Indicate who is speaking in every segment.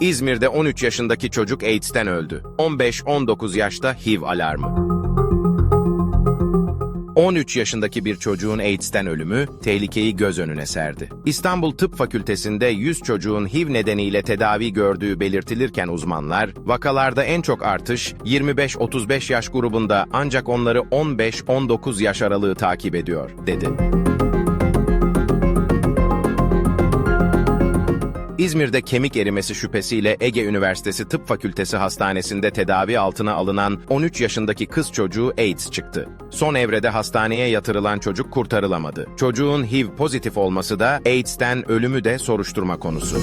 Speaker 1: İzmir'de 13 yaşındaki çocuk AIDS'ten öldü. 15-19 yaşta HIV alarmı. 13 yaşındaki bir çocuğun AIDS'ten ölümü tehlikeyi göz önüne serdi. İstanbul Tıp Fakültesi'nde 100 çocuğun HIV nedeniyle tedavi gördüğü belirtilirken uzmanlar, vakalarda en çok artış 25-35 yaş grubunda ancak onları 15-19 yaş aralığı takip ediyor, dedi. İzmir'de kemik erimesi şüphesiyle Ege Üniversitesi Tıp Fakültesi Hastanesi'nde tedavi altına alınan 13 yaşındaki kız çocuğu AIDS çıktı. Son evrede hastaneye yatırılan çocuk kurtarılamadı. Çocuğun HIV pozitif olması da AIDS'ten ölümü de soruşturma konusu.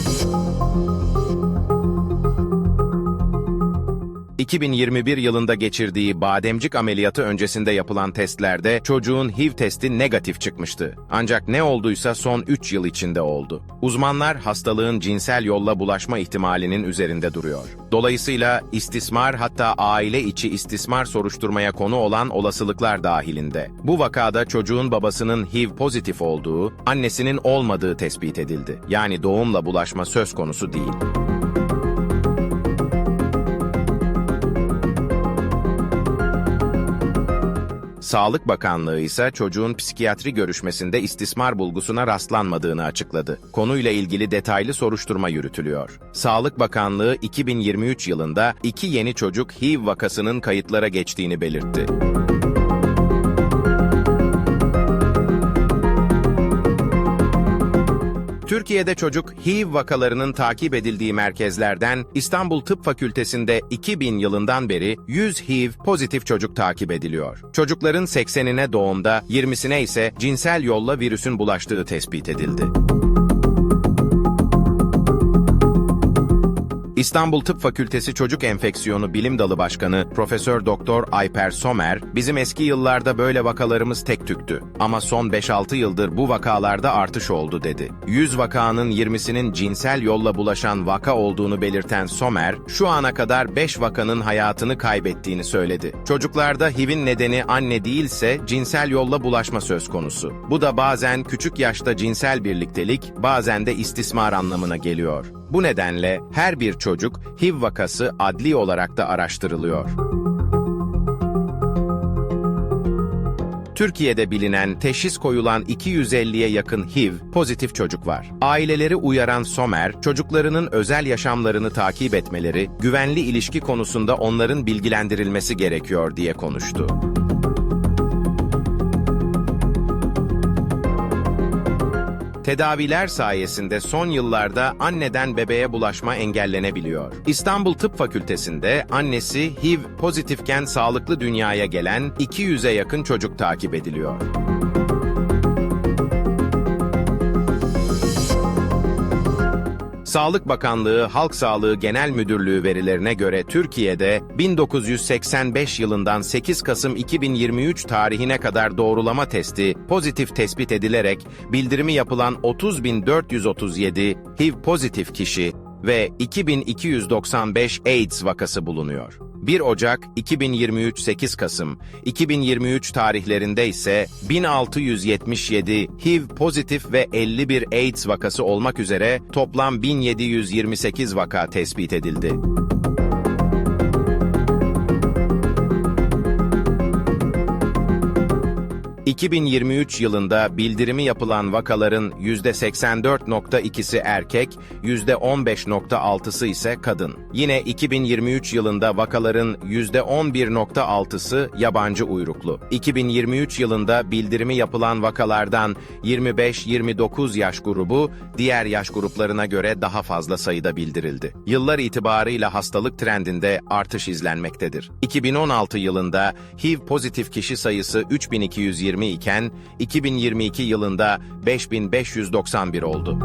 Speaker 1: 2021 yılında geçirdiği bademcik ameliyatı öncesinde yapılan testlerde çocuğun HIV testi negatif çıkmıştı. Ancak ne olduysa son 3 yıl içinde oldu. Uzmanlar hastalığın cinsel yolla bulaşma ihtimalinin üzerinde duruyor. Dolayısıyla istismar hatta aile içi istismar soruşturmaya konu olan olasılıklar dahilinde. Bu vakada çocuğun babasının HIV pozitif olduğu, annesinin olmadığı tespit edildi. Yani doğumla bulaşma söz konusu değil. Sağlık Bakanlığı ise çocuğun psikiyatri görüşmesinde istismar bulgusuna rastlanmadığını açıkladı. Konuyla ilgili detaylı soruşturma yürütülüyor. Sağlık Bakanlığı 2023 yılında iki yeni çocuk HIV vakasının kayıtlara geçtiğini belirtti. Türkiye'de çocuk HIV vakalarının takip edildiği merkezlerden İstanbul Tıp Fakültesi'nde 2000 yılından beri 100 HIV pozitif çocuk takip ediliyor. Çocukların 80'ine doğumda, 20'sine ise cinsel yolla virüsün bulaştığı tespit edildi. İstanbul Tıp Fakültesi Çocuk Enfeksiyonu Bilim Dalı Başkanı Profesör Doktor Ayper Somer, bizim eski yıllarda böyle vakalarımız tek tüktü ama son 5-6 yıldır bu vakalarda artış oldu dedi. 100 vakanın 20'sinin cinsel yolla bulaşan vaka olduğunu belirten Somer, şu ana kadar 5 vakanın hayatını kaybettiğini söyledi. Çocuklarda HIV'in nedeni anne değilse cinsel yolla bulaşma söz konusu. Bu da bazen küçük yaşta cinsel birliktelik, bazen de istismar anlamına geliyor. Bu nedenle her bir çocuk HIV vakası adli olarak da araştırılıyor. Türkiye'de bilinen, teşhis koyulan 250'ye yakın HIV pozitif çocuk var. Aileleri uyaran Somer, çocuklarının özel yaşamlarını takip etmeleri, güvenli ilişki konusunda onların bilgilendirilmesi gerekiyor diye konuştu. Tedaviler sayesinde son yıllarda anneden bebeğe bulaşma engellenebiliyor. İstanbul Tıp Fakültesi'nde annesi HIV pozitifken sağlıklı dünyaya gelen 200'e yakın çocuk takip ediliyor. Sağlık Bakanlığı Halk Sağlığı Genel Müdürlüğü verilerine göre Türkiye'de 1985 yılından 8 Kasım 2023 tarihine kadar doğrulama testi pozitif tespit edilerek bildirimi yapılan 30.437 HIV pozitif kişi ve 2295 AIDS vakası bulunuyor. 1 Ocak 2023 8 Kasım 2023 tarihlerinde ise 1677 HIV pozitif ve 51 AIDS vakası olmak üzere toplam 1728 vaka tespit edildi. ...2023 yılında bildirimi yapılan vakaların %84.2'si erkek, %15.6'sı ise kadın. Yine 2023 yılında vakaların %11.6'sı yabancı uyruklu. 2023 yılında bildirimi yapılan vakalardan 25-29 yaş grubu, diğer yaş gruplarına göre daha fazla sayıda bildirildi. Yıllar itibarıyla hastalık trendinde artış izlenmektedir. 2016 yılında HIV pozitif kişi sayısı 3220 iken 2022 yılında 5591 oldu.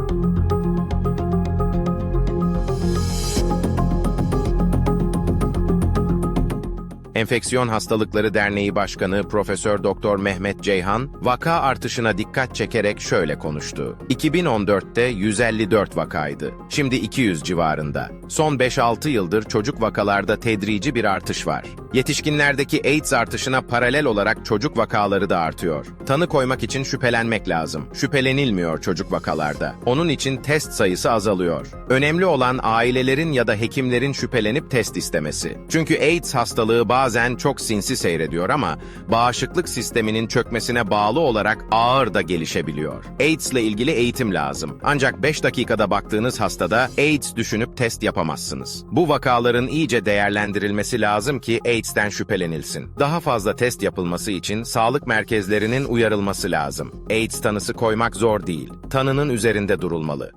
Speaker 1: Enfeksiyon Hastalıkları Derneği Başkanı Profesör Doktor Mehmet Ceyhan, vaka artışına dikkat çekerek şöyle konuştu. 2014'te 154 vakaydı. Şimdi 200 civarında. Son 5-6 yıldır çocuk vakalarda tedrici bir artış var. Yetişkinlerdeki AIDS artışına paralel olarak çocuk vakaları da artıyor. Tanı koymak için şüphelenmek lazım. Şüphelenilmiyor çocuk vakalarda. Onun için test sayısı azalıyor. Önemli olan ailelerin ya da hekimlerin şüphelenip test istemesi. Çünkü AIDS hastalığı bazen çok sinsi seyrediyor ama bağışıklık sisteminin çökmesine bağlı olarak ağır da gelişebiliyor. AIDS ile ilgili eğitim lazım. Ancak 5 dakikada baktığınız hastada AIDS düşünüp test yapamazsınız. Bu vakaların iyice değerlendirilmesi lazım ki AIDS'ten şüphelenilsin. Daha fazla test yapılması için sağlık merkezlerinin uyarılması lazım. AIDS tanısı koymak zor değil. Tanının üzerinde durulmalı.